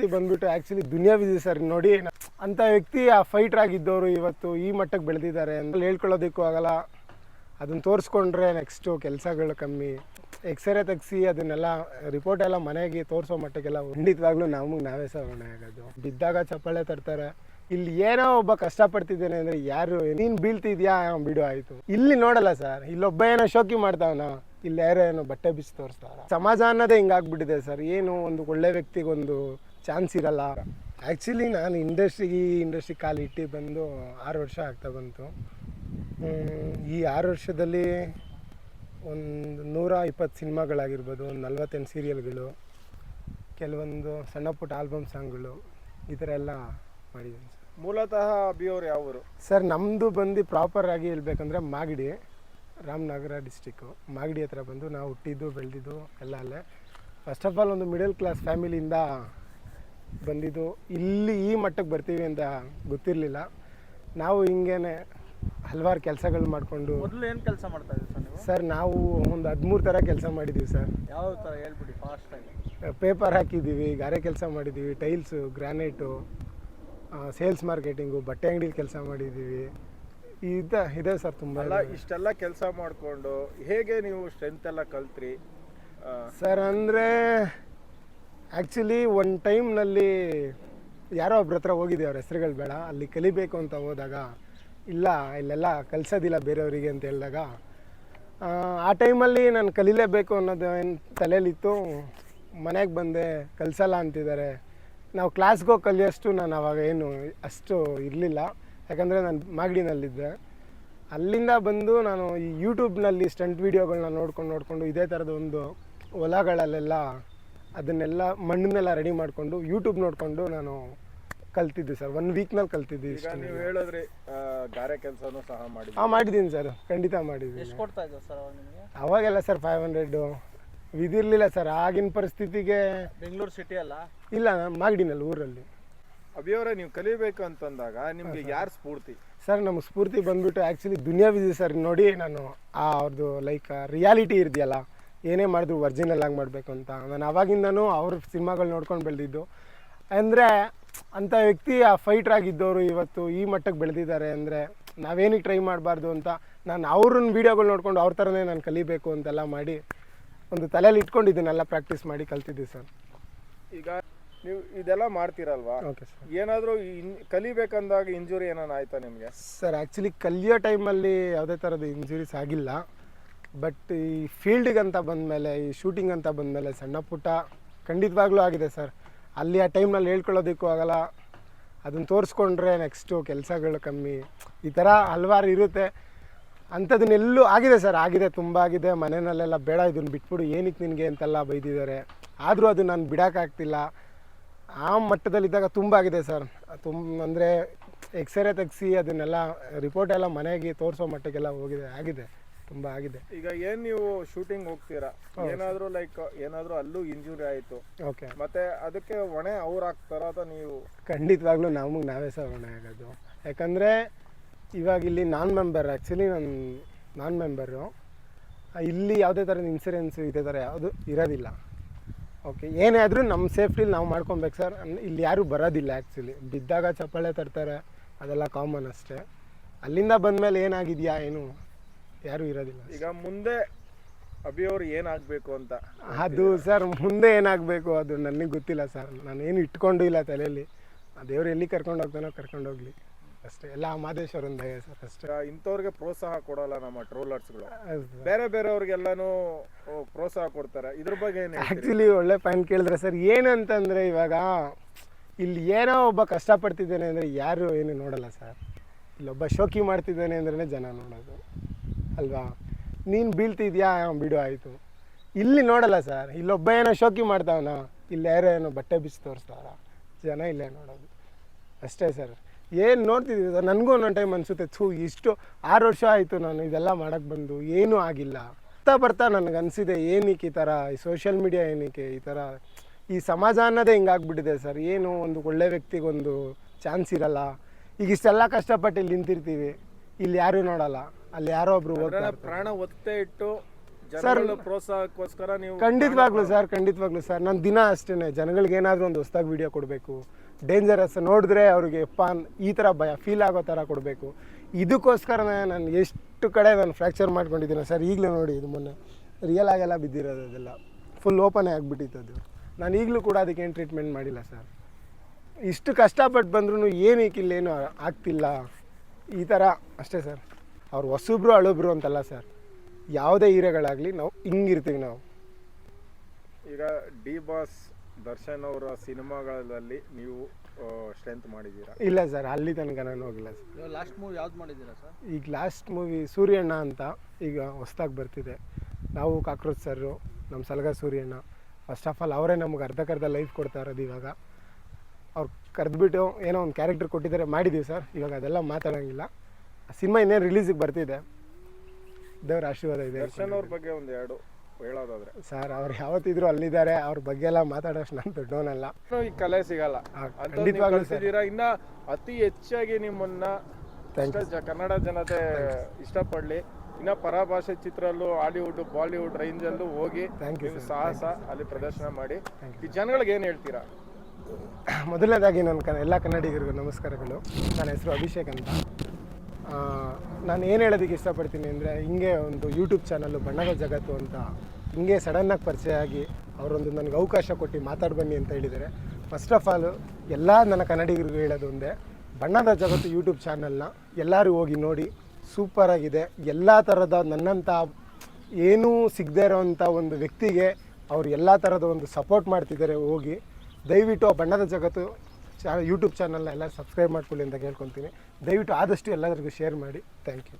ಸ್ಫೂರ್ತಿ ಬಂದ್ಬಿಟ್ಟು actually Duniya Vijay sir ನೋಡಿ ಅಂಥ ವ್ಯಕ್ತಿ ಆ ಫೈಟ್ರ್ ಆಗಿದ್ದವರು ಇವತ್ತು ಈ ಮಟ್ಟಕ್ಕೆ ಬೆಳೆದಿದ್ದಾರೆ ಅಂತ ಹೇಳ್ಕೊಳ್ಳೋದಕ್ಕೂ ಆಗಲ್ಲ. ಅದನ್ನು ತೋರಿಸ್ಕೊಂಡ್ರೆ ನೆಕ್ಸ್ಟು ಕೆಲಸಗಳು ಕಮ್ಮಿ. ಎಕ್ಸ್ರೇ ತೆಗ್ಸಿ ಅದನ್ನೆಲ್ಲ ರಿಪೋರ್ಟ್ ಎಲ್ಲ ಮನೆಗೆ ತೋರಿಸೋ ಮಟ್ಟಕ್ಕೆಲ್ಲ ಖಂಡಿತವಾಗ್ಲೂ ನಮಗೆ ನಾವೇ ಮನೆ ಆಗೋದು. ಬಿದ್ದಾಗ ಚಪ್ಪಾಳೆ ತರ್ತಾರೆ. ಇಲ್ಲಿ ಏನೋ ಒಬ್ಬ ಕಷ್ಟಪಡ್ತಿದ್ದೇನೆ ಅಂದರೆ ಯಾರು? ನೀನು ಬೀಳ್ತಿದ್ಯಾ? ಬಿಡು, ಆಯಿತು. ಇಲ್ಲಿ ನೋಡಲ್ಲ ಸರ್ ಇಲ್ಲೊಬ್ಬ ಏನೋ ಶೋಕಿ ಮಾಡ್ತಾವನ? ಇಲ್ಲಿ ಯಾರೋ ಏನೋ ಬಟ್ಟೆ ಬಿಸಿ ತೋರಿಸ್ತಾರ ಸಮಾಜ ಅನ್ನೋದೇ ಹಿಂಗಾಗ್ಬಿಟ್ಟಿದೆ ಸರ್ ಏನು ಒಂದು ಒಳ್ಳೆ ವ್ಯಕ್ತಿಗೊಂದು ಚಾನ್ಸ್ ಇರಲ್ಲ. ಆ್ಯಕ್ಚುಲಿ ನಾನು ಇಂಡಸ್ಟ್ರಿಗೆ ಈ ಇಂಡಸ್ಟ್ರಿ ಕಾಲು ಇಟ್ಟು ಬಂದು ಆರು ವರ್ಷ ಆಗ್ತಾ ಬಂತು. ಈ ಆರು ವರ್ಷದಲ್ಲಿ ಒಂದು ನೂರ ಇಪ್ಪತ್ತು ಸಿನಿಮಾಗಳಾಗಿರ್ಬೋದು ಒಂದು ನಲ್ವತ್ತೆಂಟು ಸೀರಿಯಲ್ಗಳು ಕೆಲವೊಂದು ಸಣ್ಣ ಪುಟ್ಟ ಆಲ್ಬಮ್ ಸಾಂಗ್ಗಳು ಈ ಥರ ಎಲ್ಲ ಮಾಡಿದ್ದೀನಿ ಸರ್. ಮೂಲತಃ ಅಭಿಯವರು ಯಾವರು ಯಾವ ಊರು? ಸರ್ ನಮ್ಮದು ಬಂದು ಪ್ರಾಪರ್ ಆಗಿ ಹೇಳ್ಬೇಕಂದ್ರೆ ಮಾಗಡಿ ರಾಮನಗರ ಡಿಸ್ಟಿಕ್ಕು ಮಾಗಡಿ ಹತ್ರ ಬಂದು ನಾವು ಹುಟ್ಟಿದ್ದು ಬೆಳೆದಿದ್ದು ಎಲ್ಲ ಅಲ್ಲೇ. ಫಸ್ಟ್ ಆಫ್ ಆಲ್ ಒಂದು ಮಿಡಲ್ ಕ್ಲಾಸ್ ಫ್ಯಾಮಿಲಿಯಿಂದ ಬಂದಿದ್ದು ಇಲ್ಲಿ ಈ ಮಟ್ಟಕ್ಕೆ ಬರ್ತೀವಿ ಅಂತ ಗೊತ್ತಿರಲಿಲ್ಲ. ನಾವು ಹಿಂಗೇನೆ ಹಲವಾರು ಕೆಲಸಗಳು ಮಾಡಿಕೊಂಡು ಮೊದಲು ಏನು ಕೆಲಸ ಮಾಡ್ತಾ ಇದ್ದೀವಿ ಸರ್ ನೀವು? ಸರ್ ನಾವು ಒಂದು ಹದಿಮೂರು ಥರ ಕೆಲಸ ಮಾಡಿದ್ದೀವಿ ಸರ್. ಯಾವ ಥರ ಹೇಳ್ಬಿಡಿ ಫಾಸ್ಟ್ ಆಗಿ. ಪೇಪರ್ ಹಾಕಿದ್ದೀವಿ ಗಾರೆ ಕೆಲಸ ಮಾಡಿದ್ದೀವಿ ಟೈಲ್ಸು ಗ್ರಾನೈಟು ಸೇಲ್ಸ್ ಮಾರ್ಕೆಟಿಂಗು ಬಟ್ಟೆ ಅಂಗಡಿಲಿ ಕೆಲಸ ಮಾಡಿದ್ದೀವಿ ಇದ ಇದೆ ಸರ್ ತುಂಬ ಅಲ್ಲ ಇಷ್ಟೆಲ್ಲ ಕೆಲಸ ಮಾಡಿಕೊಂಡು ಹೇಗೆ ನೀವು ಸ್ಟ್ರೆಂತ್ ಎಲ್ಲ ಕಲ್ತ್ರಿ? ಸರ್ ಅಂದರೆ ಆ್ಯಕ್ಚುಲಿ ಒಂದು ಟೈಮ್ನಲ್ಲಿ ಯಾರೋ ಒಬ್ರ ಹತ್ರ ಹೋಗಿದ್ದೆ ಅವ್ರ ಹೆಸರುಗಳು ಬೇಡ. ಅಲ್ಲಿ ಕಲಿಬೇಕು ಅಂತ ಹೋದಾಗ ಇಲ್ಲ ಇಲ್ಲೆಲ್ಲ ಕಲಿಸೋದಿಲ್ಲ ಬೇರೆಯವರಿಗೆ ಅಂತ ಹೇಳಿದಾಗ ಆ, ಟೈಮಲ್ಲಿ ನಾನು ಕಲೀಲೇಬೇಕು ಅನ್ನೋದು ಏನು ತಲೆಯಲ್ಲಿತ್ತು ಮನೆಗೆ ಬಂದೆ ಕಲಿಸಲ್ಲ ಅಂತಿದ್ದಾರೆ. ನಾವು ಕ್ಲಾಸ್ಗೆ ಹೋಗಿ ಕಲಿಯೋಷ್ಟು ನಾನು ಆವಾಗ ಏನು ಅಷ್ಟು ಇರಲಿಲ್ಲ. ಯಾಕಂದರೆ ನಾನು ಮಾಗಡಿನಲ್ಲಿದ್ದೆ. ಅಲ್ಲಿಂದ ಬಂದು ನಾನು ಈ ಯೂಟ್ಯೂಬ್ನಲ್ಲಿ ಸ್ಟಂಟ್ ವೀಡಿಯೋಗಳನ್ನ ನೋಡ್ಕೊಂಡು ನೋಡಿಕೊಂಡು ಇದೇ ಥರದ ಒಂದು ಹೊಲಗಳಲ್ಲೆಲ್ಲ ಅದನ್ನೆಲ್ಲ ಮಣ್ಣನ್ನೆಲ್ಲ ರೆಡಿ ಮಾಡಿಕೊಂಡು ಯೂಟ್ಯೂಬ್ ನೋಡಿಕೊಂಡು ನಾನು ಕಲ್ತಿದ್ದೆ ಸರ್ ಒನ್ ವೀಕ್ನಲ್ಲಿ ಕಲ್ತಿದ್ದೆ ಈಗ ನೀವು ಹೇಳಿದ್ರಿ ಆ, ಗಾರೆ ಕೆಲಸನೂ ಸಹ ಮಾಡಿ ಹಾಂ ಮಾಡಿದ್ದೀನಿ ಸರ್ ಖಂಡಿತ ಮಾಡಿದ್ದೀನಿ. ಎಷ್ಟು ಕೊಡ್ತಾ ಸರ್ ಅವಾಗ ನಿಮಗೆ? ಅವಾಗೆಲ್ಲ ಸರ್ ಫೈವ್ ಹಂಡ್ರೆಡು ಇದಿರಲಿಲ್ಲ ಸರ್ ಆಗಿನ ಪರಿಸ್ಥಿತಿಗೆ ಬೆಂಗಳೂರು ಸಿಟಿ ಅಲ್ಲ? ಇಲ್ಲ ನಾನು ಮಾಗಡಿನಲ್ಲಿ ಊರಲ್ಲಿ. ಅಭಿಯವರೇ ನೀವು ಕಲಿಬೇಕು ಅಂತಂದಾಗ ನಿಮ್ಗೆ ಯಾರು ಸ್ಫೂರ್ತಿ? ಸರ್ ನಮ್ಮ ಸ್ಫೂರ್ತಿ ಬಂದ್ಬಿಟ್ಟು ಆ್ಯಕ್ಚುಲಿ ದುನಿಯಾ ವಿಜಯ್ ಸರ್ ನೋಡಿ ನಾನು ಆ ಅವ್ರದ್ದು ಲೈಕ್ ರಿಯಾಲಿಟಿ ಇದೆಯಲ್ಲ ಏನೇ ಮಾಡಿದ್ರು ಒರ್ಜಿನಲ್ ಆಗಿ ಮಾಡಬೇಕು ಅಂತ. ನಾನು ಅವಾಗಿಂದನೂ ಅವ್ರ ಸಿನಿಮಾಗಳು ನೋಡ್ಕೊಂಡು ಬೆಳೆದಿದ್ದು. ಅಂದರೆ ಅಂಥ ವ್ಯಕ್ತಿ ಆ ಫೈಟರ್ ಆಗಿದ್ದವರು ಇವತ್ತು ಈ ಮಟ್ಟಕ್ಕೆ ಬೆಳೆದಿದ್ದಾರೆ ಅಂದರೆ ನಾವೇನಿಗೆ ಟ್ರೈ ಮಾಡಬಾರ್ದು ಅಂತ ನಾನು ಅವ್ರನ್ನ ವೀಡಿಯೋಗಳು ನೋಡ್ಕೊಂಡು ಅವ್ರ ಥರನೇ ನಾನು ಕಲಿಬೇಕು ಅಂತೆಲ್ಲ ಮಾಡಿ ಒಂದು ತಲೆಯಲ್ಲಿ ಇಟ್ಕೊಂಡು ಇದನ್ನೆಲ್ಲ ಪ್ರಾಕ್ಟೀಸ್ ಮಾಡಿ ಕಲ್ತಿದ್ದೆ ಸರ್. ಈಗ ನೀವು ಇದೆಲ್ಲ ಮಾಡ್ತೀರಲ್ವಾ? ಓಕೆ ಸರ್ ಏನಾದರೂ ಕಲಿಬೇಕಂದಾಗ ಇಂಜುರಿ ಏನಾನ ಆಯ್ತಾ ನಿಮಗೆ? ಸರ್ ಆ್ಯಕ್ಚುಲಿ ಕಲಿಯೋ ಟೈಮಲ್ಲಿ ಯಾವುದೇ ಥರದ ಇಂಜುರೀಸ್ ಆಗಿಲ್ಲ. ಬಟ್ ಈ ಫೀಲ್ಡಿಗೆ ಅಂತ ಬಂದಮೇಲೆ, ಈ ಶೂಟಿಂಗ್ ಅಂತ ಬಂದಮೇಲೆ ಸಣ್ಣ ಪುಟ್ಟ ಖಂಡಿತವಾಗ್ಲೂ ಆಗಿದೆ ಸರ್ ಅಲ್ಲಿ ಆ ಟೈಮ್ನಲ್ಲಿ ಹೇಳ್ಕೊಳ್ಳೋದಕ್ಕೂ ಆಗಲ್ಲ. ಅದನ್ನು ತೋರಿಸ್ಕೊಂಡ್ರೆ ನೆಕ್ಸ್ಟು ಕೆಲಸಗಳು ಕಮ್ಮಿ. ಈ ಥರ ಹಲವಾರು ಇರುತ್ತೆ. ಅಂಥದನ್ನೆಲ್ಲೂ ಆಗಿದೆ ಸರ್ ಆಗಿದೆ, ತುಂಬ ಆಗಿದೆ. ಮನೆಯಲ್ಲೆಲ್ಲ ಬೇಡ, ಇದನ್ನು ಬಿಟ್ಬಿಡು, ಏನಕ್ಕೆ ನಿನಗೆ ಅಂತೆಲ್ಲ ಬೈದಿದ್ದಾರೆ. ಆದರೂ ಅದು ನಾನು ಬಿಡೋಕ್ಕಾಗ್ತಿಲ್ಲ. ಆ ಮಟ್ಟದಲ್ಲಿದ್ದಾಗ ತುಂಬ ಆಗಿದೆ ಸರ್ ತುಂಬ ಅಂದರೆ ಎಕ್ಸ್ರೇ ತೆಗೆಸಿ ಅದನ್ನೆಲ್ಲ ರಿಪೋರ್ಟ್ ಎಲ್ಲ ಮನೆಗೆ ತೋರಿಸೋ ಮಟ್ಟಕ್ಕೆಲ್ಲ ಹೋಗಿದೆ, ಆಗಿದೆ. ತುಂಬ ಆಗಿದೆ. ಈಗ ಏನ್ ನೀವು ಶೂಟಿಂಗ್ ಹೋಗ್ತೀರಾ? ಏನಾದ್ರೂ ಲೈಕ್ ಏನಾದ್ರೂ ಅಲ್ಲೂ ಇಂಜುರಿ ಆಯ್ತು. ಓಕೆ. ಮತ್ತೆ ಅದಕ್ಕೆ ಹೊಣೆ ಅವ್ರು ಹಾಕ್ತಾರ ಅಥವಾ ನೀವು? ಖಂಡಿತವಾಗ್ಲೂ ನಮಗೆ ನಾವೇ ಸರ್ ಹೊಣೆ ಆಗೋದು. ಯಾಕಂದರೆ ಇವಾಗ ಇಲ್ಲಿ ನಾನ್ ಮೆಂಬರ್ ಆ್ಯಕ್ಚುಲಿ ನಾನು ನಾನ್ ಮೆಂಬರು ಇಲ್ಲಿ ಯಾವುದೇ ಥರದ ಇನ್ಸೂರೆನ್ಸ್ ಇದೇ ಥರ ಯಾವುದು ಇರೋದಿಲ್ಲ. ಓಕೆ ಏನೇ ಆದರೂ ನಮ್ಮ ಸೇಫ್ಟಿಲಿ ನಾವು ಮಾಡ್ಕೊಬೇಕು ಸರ್ ಇಲ್ಲಿ ಯಾರೂ ಬರೋದಿಲ್ಲ ಆ್ಯಕ್ಚುಲಿ ಬಿದ್ದಾಗ ಚಪ್ಪಾಳೆ ತರ್ತಾರೆ ಅದೆಲ್ಲ ಕಾಮನ್ ಅಷ್ಟೇ. ಅಲ್ಲಿಂದ ಬಂದಮೇಲೆ ಏನಾಗಿದೆಯಾ ಏನು? ಯಾರೂ ಇರೋದಿಲ್ಲ. ಈಗ ಮುಂದೆ ಅಭಿ ಅವ್ರು ಏನಾಗಬೇಕು ಅಂತ ಅದು ಸರ್ ಮುಂದೆ ಏನಾಗಬೇಕು ಅದು ನನಗೆ ಗೊತ್ತಿಲ್ಲ ಸರ್. ನಾನು ಏನು ಇಟ್ಕೊಂಡು ಇಲ್ಲ ತಲೆಯಲ್ಲಿ. ಆ ದೇವ್ರು ಎಲ್ಲಿ ಕರ್ಕೊಂಡು ಹೋಗ್ತಾನೋ ಕರ್ಕೊಂಡು ಹೋಗ್ಲಿ. ಅಷ್ಟೇ ಎಲ್ಲ ದಯ ಸರ್ ಅಷ್ಟೇ. ಇಂಥವ್ರಿಗೆ ಪ್ರೋತ್ಸಾಹ ಕೊಡೋಲ್ಲ ನಮ್ಮ ಟ್ರೋಲರ್ಸ್ಗಳು. ಬೇರೆ ಬೇರೆಯವ್ರಿಗೆಲ್ಲಾನು ಪ್ರೋತ್ಸಾಹ ಕೊಡ್ತಾರೆ. ಇದ್ರ ಬಗ್ಗೆ ಏನು ಆ್ಯಕ್ಚುಲಿ ಒಳ್ಳೆ ಪಾಯಿಂಟ್ ಕೇಳಿದ್ರೆ ಸರ್ ಏನಂತಂದರೆ ಇವಾಗ ಇಲ್ಲಿ ಏನೋ ಒಬ್ಬ ಕಷ್ಟಪಡ್ತಿದ್ದಾನೆ ಅಂದರೆ ಯಾರು ಏನು ನೋಡಲ್ಲ ಸರ್. ಇಲ್ಲೊಬ್ಬ ಶೋಕಿ ಮಾಡ್ತಿದ್ದಾನೆ ಅಂದ್ರೆ ಜನ ನೋಡೋದು. ಅಲ್ವಾ? ನೀನು ಬೀಳ್ತಿದ್ಯಾ? ಬಿಡು, ಆಯಿತು. ಇಲ್ಲಿ ನೋಡಲ್ಲ ಸರ್ ಇಲ್ಲೊಬ್ಬ ಏನೋ ಶೋಕಿ ಮಾಡ್ತಾವನ? ಇಲ್ಲಿ ಯಾರೋ ಏನೋ ಬಟ್ಟೆ ಬಿಸಿ ತೋರಿಸ್ತಾರ ಜನ ಇಲ್ಲೇ ನೋಡೋದು. ಅಷ್ಟೇ ಸರ್ ಏನು ನೋಡ್ತಿದ್ದೀವಿ ಸರ್ ನನಗೂ ಒಂದೊಂದು ಟೈಮ್ ಅನಿಸುತ್ತೆ. ಥೂ, ಇಷ್ಟು ಆರು ವರ್ಷ ಆಯಿತು ನಾನು ಇದೆಲ್ಲ ಮಾಡೋಕ್ಕೆ ಬಂದು. ಏನೂ ಆಗಿಲ್ಲ. ಬರ್ತಾ ಬರ್ತಾ ನನಗೆ ಅನಿಸಿದೆ ಏನಕ್ಕೆ ಈ ಥರ ಈ ಸೋಷಿಯಲ್ ಮೀಡಿಯಾ ಏನಕ್ಕೆ ಈ ಥರ ಈ ಸಮಾಜ ಅನ್ನೋದೇ ಹಿಂಗಾಗ್ಬಿಟ್ಟಿದೆ ಸರ್ ಏನು ಒಂದು ಒಳ್ಳೆ ವ್ಯಕ್ತಿಗೊಂದು ಚಾನ್ಸ್ ಇರಲ್ಲ. ಈಗ ಇಷ್ಟೆಲ್ಲ ಕಷ್ಟಪಟ್ಟು ಇಲ್ಲಿ ನಿಂತಿರ್ತೀವಿ. ಇಲ್ಲಿ ಯಾರೂ ನೋಡಲ್ಲ. ಅಲ್ಲಿ ಯಾರೋ ಒಬ್ರು ಹೋಗ್ತಾರೆ ಪ್ರಾಣ ಒತ್ತೆ ಇಟ್ಟು ಸರ್ ಪ್ರೋತ್ಸಾಹಕ್ಕೋಸ್ಕರ ನೀವು ಖಂಡಿತವಾಗ್ಲೂ ಸರ್ ಖಂಡಿತವಾಗ್ಲೂ ಸರ್. ನಾನು ದಿನ ಅಷ್ಟೇ ಜನಗಳಿಗೆ ಏನಾದರೂ ಒಂದು ಹೊಸ್ದಾಗಿ ವಿಡಿಯೋ ಕೊಡಬೇಕು. ಡೇಂಜರಸ್ ನೋಡಿದ್ರೆ ಅವ್ರಿಗೆ ಪಾನ್ ಈ ಥರ ಭಯ ಫೀಲ್ ಆಗೋ ಥರ ಕೊಡಬೇಕು. ಇದಕ್ಕೋಸ್ಕರನೇ ನಾನು ಎಷ್ಟು ಕಡೆ ನಾನು ಫ್ರ್ಯಾಕ್ಚರ್ ಮಾಡ್ಕೊಂಡಿದ್ದೀನಿ ಸರ್ ಈಗಲೂ ನೋಡಿ ಇದು ಮೊನ್ನೆ. ರಿಯಲ್ ಆಗೆಲ್ಲ ಬಿದ್ದಿರೋದು ಅದೆಲ್ಲ. ಫುಲ್ ಓಪನೇ ಆಗಿಬಿಟ್ಟಿತ್ತು ಅದು. ನಾನು ಈಗಲೂ ಕೂಡ ಅದಕ್ಕೆ ಏನು ಟ್ರೀಟ್ಮೆಂಟ್ ಮಾಡಿಲ್ಲ ಸರ್. ಇಷ್ಟು ಕಷ್ಟಪಟ್ಟು ಬಂದ್ರೂ ಏನಕ್ಕಿಲ್ಲೇನು ಆಗ್ತಿಲ್ಲ. ಈ ಥರ ಅಷ್ಟೇ ಸರ್. ಅವ್ರು ಹೊಸಬ್ರು ಅಳುಬ್ರು ಅಂತಲ್ಲ ಸರ್. ಯಾವುದೇ ಹೀರೆಗಳಾಗಲಿ ನಾವು ಹಿಂಗಿರ್ತೀವಿ ನಾವು. ಈಗ ಡಿ ಬಾಸ್ ದರ್ಶನ್ ಅವರ ಸಿನಿಮಾಗಳಲ್ಲಿ ನೀವು ಸ್ಟ್ರೆಂತ್ ಮಾಡಿದ್ದೀರಾ? ಇಲ್ಲ ಸರ್ ಅಲ್ಲಿ ತನಕ ನಾನು ಹೋಗಿಲ್ಲ ಸರ್. ಲಾಸ್ಟ್ ಮೂವಿ ಯಾವ್ದು ಮಾಡಿದ್ದೀರಾ ಸರ್? ಈಗ ಲಾಸ್ಟ್ ಮೂವಿ ಸೂರ್ಯಣ್ಣ ಅಂತ ಈಗ ಹೊಸ್ದಾಗಿ ಬರ್ತಿದೆ. ನಾವು ಕಾಕ್ರೋಚ್ ಸರ್ರು ನಮ್ಮ Salaga Suryanna. First of all ಅವರೇ ನಮ್ಗೆ ಅರ್ಧಕ್ಕರ್ಧ ಲೈಫ್ ಕೊಡ್ತಾ ಇರೋದು ಇವಾಗ. ಅವ್ರು ಕರೆದ್ಬಿಟ್ಟು ಏನೋ ಒಂದು ಕ್ಯಾರೆಕ್ಟರ್ ಕೊಟ್ಟಿದ್ದಾರೆ ಮಾಡಿದ್ದೀವಿ ಸರ್. ಇವಾಗ ಅದೆಲ್ಲ ಮಾತಾಡೋಂಗಿಲ್ಲ. ಸಿನಿಮಾ ಇನ್ನೇನು ರಿಲೀಸಿಗೆ ಬರ್ತಿದೆ. ದೇವ್ರ ಆಶೀರ್ವಾದ ಇದೆ. ದರ್ಶನ್ ಅವ್ರ ಬಗ್ಗೆ ಒಂದು ಎರಡು ಹೇಳೋದಾದ್ರೆ. ಸರ್ ಅವ್ರು ಯಾವತ್ತಿದ್ರು ಅಲ್ಲಿದ್ದಾರೆ. ಅವ್ರ ಬಗ್ಗೆ ಎಲ್ಲ ಮಾತಾಡೋಷ್ಟು ನಾನು ದೊಡ್ಡವನಲ್ಲ. ಈ ಕಲೆ ಸಿಗಲ್ಲ. ಖಂಡಿತವಾಗ್ಲೂ ಸರ್. ಇನ್ನ ಅತಿ ಹೆಚ್ಚಾಗಿ ನಿಮ್ಮನ್ನ Thank ಇಷ್ಟ ಜ- ಕನ್ನಡ ಜನತೆ ಇಷ್ಟಪಡ್ಲಿ. ಇನ್ನ ಪರಭಾಷೆ ಚಿತ್ರಲ್ಲೂ ಹಾಲಿವುಡ್ ಬಾಲಿವುಡ್ ರೇಂಜ್ ಅಲ್ಲೂ ಹೋಗಿ Thank you, ನೀವು sir. ಸಾಹಸ ಅಲ್ಲಿ ಪ್ರದರ್ಶನ ಮಾಡಿ. ಈ ಜನಗಳಿಗೆ ಏನ್ ಹೇಳ್ತೀರಾ? ಮೊದಲನೇದಾಗಿ ನನ್ನ ಕನ್ನ ಎಲ್ಲ ಕನ್ನಡಿಗರಿಗೂ ನಮಸ್ಕಾರಗಳು. ನನ್ನ ಹೆಸರು ಅಭಿಷೇಕ್ ಅಂತ. ನಾನು ಏನು ಹೇಳೋದಕ್ಕೆ ಇಷ್ಟಪಡ್ತೀನಿ ಅಂದರೆ ಹಿಂಗೆ ಒಂದು ಯೂಟ್ಯೂಬ್ ಚಾನಲ್ಲು ಬಣ್ಣದ ಜಗತ್ತು ಅಂತ ಹಿಂಗೆ ಸಡನ್ನಾಗಿ ಪರಿಚಯ ಆಗಿ ಅವರೊಂದು ನನಗೆ ಅವಕಾಶ ಕೊಟ್ಟು ಮಾತಾಡಿ ಬನ್ನಿ ಅಂತ ಹೇಳಿದ್ದಾರೆ. ಫಸ್ಟ್ ಆಫ್ ಆಲ್ ಎಲ್ಲ ನನ್ನ ಕನ್ನಡಿಗರಿಗೂ ಹೇಳೋದು ಒಂದೇ, ಬಣ್ಣದ ಜಗತ್ತು ಯೂಟ್ಯೂಬ್ ಚಾನಲ್ನ ಎಲ್ಲರೂ ಹೋಗಿ ನೋಡಿ ಸೂಪರಾಗಿದೆ ಎಲ್ಲ ಥರದ ನನ್ನಂಥ ಏನೂ ಸಿಗದೇ ಇರೋವಂಥ ಒಂದು ವ್ಯಕ್ತಿಗೆ ಅವರು ಎಲ್ಲ ಥರದ ಒಂದು ಸಪೋರ್ಟ್ ಮಾಡ್ತಿದ್ದಾರೆ ಹೋಗಿ. ದಯವಿಟ್ಟು ಆ ಬಣ್ಣದ ಜಗತ್ತು ಚಾ ಯೂಟ್ಯೂಬ್ ಚಾನಲ್ನ ಎಲ್ಲ ಸಬ್ಸ್ಕ್ರೈಬ್ ಮಾಡ್ಕೊಳ್ಳಿ ಅಂತ ಕೇಳ್ಕೊತೀನಿ. ದಯವಿಟ್ಟು ಆದಷ್ಟು ಎಲ್ಲದರಿಗೂ ಶೇರ್ ಮಾಡಿ. Thank you